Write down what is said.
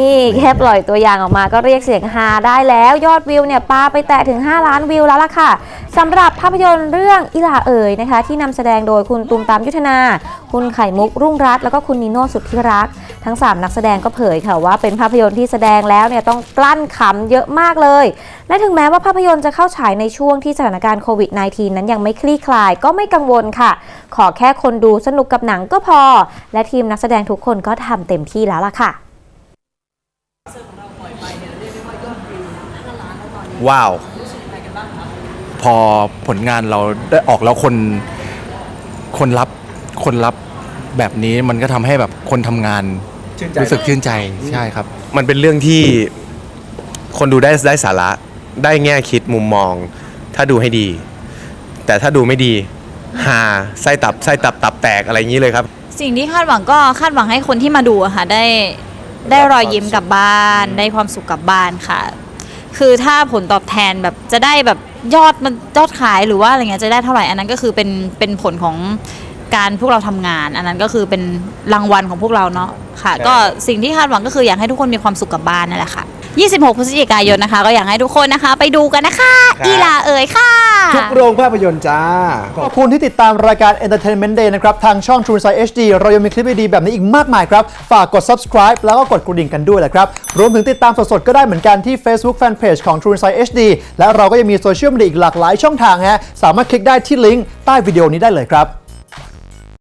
นี่แค่ปล่อยตัวอย่างออกมาก็เรียกเสียงฮาได้แล้วยอดวิวเนี่ยปาไปแตะถึง 5 ล้านวิวแล้วล่ะค่ะสำหรับภาพยนตร์เรื่องอิหลาเอ๋ยนะคะ ที่นำแสดงโดยคุณตูมตามยุทธนา คุณไข่มุกรุ่งรัตน์แล้วก็คุณนิโน่สุดที่รัก ทั้ง 3 นักแสดงก็เผยค่ะว่าเป็นภาพยนตร์ที่แสดงแล้วเนี่ยต้องกลั้นขำเยอะมากเลย และถึงแม้ว่าภาพยนตร์จะเข้าฉายในช่วงที่สถานการณ์โควิด -19 นั้นยังไม่คลี่คลายก็ไม่กังวลค่ะ ขอแค่คนดูสนุกกับหนังก็พอ และทีมนักแสดงทุกคนก็ทำเต็มที่แล้วล่ะค่ะ ว้าวพอผลงานเราได้ออกแล้วคนคนรับคนรับแบบนี้มันก็ทำให้แบบคนทำงานชื่นใจรู้สึกชื่นใจใช่ครับ มันเป็นเรื่องที่คนดูได้ได้สาระได้แง่คิดมุมมอง ถ้าดูให้ดี แต่ถ้าดูไม่ดีหาไส้ตับไส้ตับตับแตกอะไรอย่างนี้เลยครับ สิ่งที่คาดหวังก็คาดหวังให้คนที่มาดูอะค่ะได้ ได้รอยยิ้มกลับบ้าน ได้ความสุขกลับบ้านค่ะ คือถ้าผลตอบแทนแบบจะได้แบบยอดมันยอดขายหรือว่าอะไรเงี้ยจะได้เท่าไหร่อันนั้นก็คือเป็นเป็นผลของการพวกเราทำงาน อันนั้นก็คือเป็นรางวัลของพวกเราเนาะค่ะ ก็สิ่งที่คาดหวังก็คืออยากให้ทุกคนมีความสุขกลับบ้านนั่นแหละค่ะ 26 พฤศจิกายนนะคะ ก็อยากให้ทุกคนนะคะ ไปดูกันนะคะ ครับ อีลาเอ๋ยค่ะ ทุกโรงภาพยนตร์จ้า ขอบคุณที่ติดตามรายการ Entertainment Day นะครับ ทางช่อง True Insight HD เรายังมีคลิปดีๆแบบนี้อีกมากมายครับ ฝากกด subscribe แล้วก็กดกระดิ่งกันด้วยแหละครับ รวมถึงติดตามสดๆ ก็ได้เหมือนกันที่ Facebook Fanpage ของ True Insight HD และเราก็ยังมีโซเชียลมีเดียอีกหลากหลายช่องทางฮะสามารถคลิกได้ที่ลิงก์ใต้วิดีโอนี้ได้เลยครับ